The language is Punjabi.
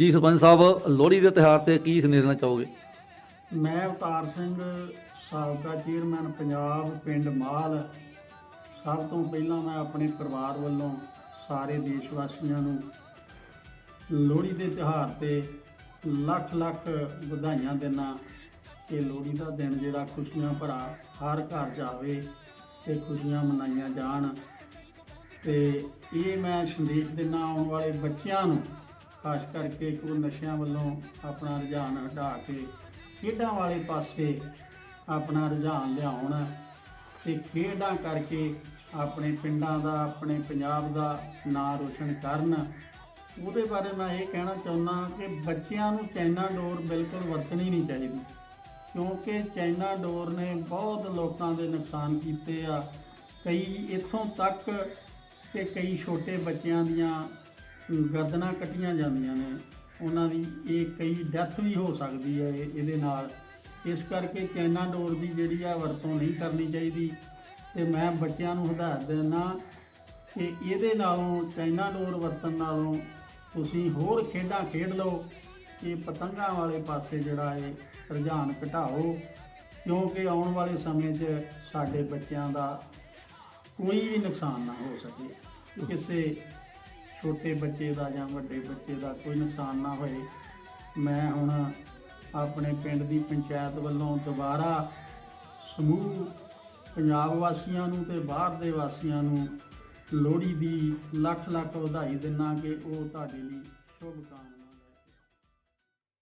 ਜੀ ਸਰਪੰਚ ਸਾਹਿਬ, ਲੋਹੜੀ ਦੇ ਤਿਉਹਾਰ ਤੇ ਕੀ ਸੰਦੇਸ਼ ਦੇਣਾ ਚਾਹੋਗੇ? ਮੈਂ ਅਵਤਾਰ ਸਿੰਘ ਸਾਬਕਾ ਚੇਅਰਮੈਨ ਪੰਜਾਬ ਪਿੰਡ ਮਾਲ। ਸਭ ਤੋਂ ਪਹਿਲਾਂ ਮੈਂ ਆਪਣੇ ਪਰਿਵਾਰ ਵੱਲੋਂ ਸਾਰੇ ਦੇਸ਼ ਵਾਸੀਆਂ ਨੂੰ ਲੋਹੜੀ ਦੇ ਤਿਉਹਾਰ ਤੇ ਲੱਖ ਲੱਖ ਵਧਾਈਆਂ ਦਿੰਦਾ ਕਿ ਲੋਹੜੀ ਦਾ ਦਿਨ ਜਿਹੜਾ ਖੁਸ਼ੀਆਂ ਭਰਾ ਹਰ ਘਰ ਜਾਵੇ ਤੇ ਖੁਸ਼ੀਆਂ ਮਨਾਈਆਂ ਜਾਣ। ਤੇ ਇਹ ਮੈਂ ਸੰਦੇਸ਼ ਦਿੰਦਾ ਆਉਣ ਵਾਲੇ ਬੱਚਿਆਂ ਨੂੰ ਖਾਸ ਕਰਕੇ ਕੋ ਨਸ਼ਿਆਂ ਵੱਲੋਂ ਆਪਣਾ ਰੁਝਾਨ ਹਟਾ ਕੇ ਖੇਡਾਂ ਵਾਲੇ ਪਾਸੇ ਆਪਣਾ ਰੁਝਾਨ ਲਿਆਉਣ ਤੇ ਖੇਡਾਂ ਕਰਕੇ ਆਪਣੇ ਪਿੰਡਾਂ ਦਾ, ਆਪਣੇ ਪੰਜਾਬ ਦਾ ਨਾਂ ਰੋਸ਼ਨ ਕਰਨ। ਉਹਦੇ ਬਾਰੇ ਮੈਂ ਇਹ ਕਹਿਣਾ ਚਾਹੁੰਦਾ ਕਿ ਬੱਚਿਆਂ ਨੂੰ ਚਾਈਨਾ ਡੋਰ ਬਿਲਕੁਲ ਵਰਤਣੀ ਨਹੀਂ ਚਾਹੀਦੀ, ਕਿਉਂਕਿ ਚਾਈਨਾ ਡੋਰ ਨੇ ਬਹੁਤ ਲੋਕਾਂ ਦੇ ਨੁਕਸਾਨ ਕੀਤੇ ਆ। ਕਈ ਇੱਥੋਂ ਤੱਕ ਕਿ ਕਈ ਛੋਟੇ ਬੱਚਿਆਂ ਦੀਆਂ ਗਰਦਨਾਂ ਕੱਟੀਆਂ ਜਾਂਦੀਆਂ ਨੇ, ਉਹਨਾਂ ਦੀ ਇਹ ਕਈ ਡੈਥ ਵੀ ਹੋ ਸਕਦੀ ਹੈ ਇਹ- ਇਹਦੇ ਨਾਲ। ਇਸ ਕਰਕੇ ਚਾਈਨਾ ਡੋਰ ਦੀ ਜਿਹੜੀ ਆ ਵਰਤੋਂ ਨਹੀਂ ਕਰਨੀ ਚਾਹੀਦੀ। ਤੇ ਮੈਂ ਬੱਚਿਆਂ ਨੂੰ ਹਦਾਇਤ ਦਿੰਦਾ ਕਿ ਇਹਦੇ ਨਾਲੋਂ ਚਾਈਨਾ ਡੋਰ ਵਰਤਣ ਨਾਲੋਂ ਤੁਸੀਂ ਹੋਰ ਖੇਡਾਂ ਖੇਡ ਲਓ। ਕਿ ਪਤੰਗਾਂ ਵਾਲੇ ਪਾਸੇ ਜਿਹੜਾ ਹੈ ਰੁਝਾਨ ਘਟਾਓ, ਕਿਉਂਕਿ ਆਉਣ ਵਾਲੇ ਸਮੇਂ 'ਚ ਸਾਡੇ ਬੱਚਿਆਂ ਦਾ ਕੋਈ ਵੀ ਨੁਕਸਾਨ ਨਾ ਹੋ ਸਕੇ। ਕਿਸੇ ਛੋਟੇ ਬੱਚੇ ਦਾ ਜਾਂ ਵੱਡੇ ਬੱਚੇ ਦਾ ਕੋਈ ਨੁਕਸਾਨ ਨਾ ਹੋਏ। ਮੈਂ ਹੁਣ ਆਪਣੇ ਪਿੰਡ ਦੀ ਪੰਚਾਇਤ ਵੱਲੋਂ ਦੁਬਾਰਾ ਸਮੂਹ ਪੰਜਾਬ ਵਾਸੀਆਂ ਨੂੰ ਤੇ ਬਾਹਰ ਦੇ ਵਾਸੀਆਂ ਨੂੰ ਲੋਹੜੀ ਦੀ ਲੱਖ ਲੱਖ ਵਧਾਈ ਦਿੰਦਾ ਕਿ ਉਹ ਤੁਹਾਡੇ ਲਈ ਸ਼ੁਭ ਕਾਮਨਾ